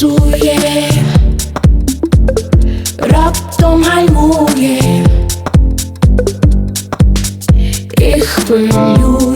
пульсує, раптом гальмує. І хвилює